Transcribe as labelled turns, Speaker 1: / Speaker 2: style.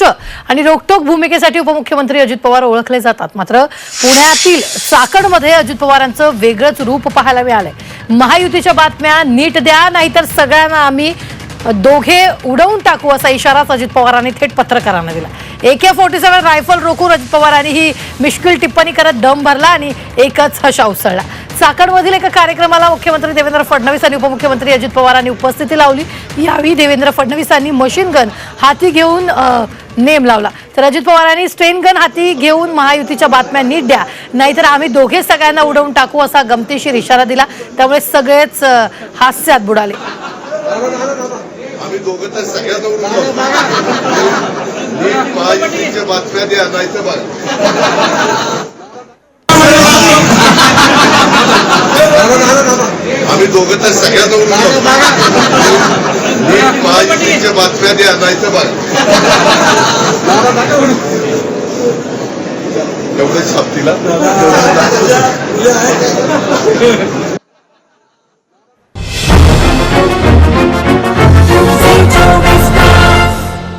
Speaker 1: उच्च आणि रोखटोक भूमिकेसाठी उपमुख्यमंत्री अजित पवार ओळखले जातात. मात्र पुण्यातील चाकणमध्ये अजित पवारांचं वेगळंच रूप पाहायला मिळालंय. महायुतीच्या बातम्या नीट द्या नाहीतर सगळ्यांना आम्ही दोघे उडवून टाकू असा इशाराच अजित पवारांनी थेट पत्रकारांना दिला. A K forty seven rifle रोखून अजित पवारांनी ही मिश्किल टिप्पणी करत दम भरला आणि एकच हशा उसळला. चाकणमधील एका कार्यक्रमाला मुख्यमंत्री देवेंद्र फडणवीस आणि उपमुख्यमंत्री अजित पवारांनी उपस्थिती लावली. यावेळी देवेंद्र फडणवीसांनी मशीन गन हाती घेऊन नेम लावला. तर अजित पवारांनी स्ट्रेन गन हाती घेऊन महायुतीच्या बातम्या नीट द्या. नाहीतर आम्ही दोघे सगळ्यांना उडवून टाकू असा गमतीशीर इशारा दिला. त्यामुळे सगळेच हास्यात बुडाले.
Speaker 2: आम्ही दोघं तर सगळ्यात उडून नीट महायुतीच्या बातम्या द्या आम्ही दोघं तर सगळ्यात उडून महायुतीच्या बातम्या द्या नाही तर बघ एवढं छापतीला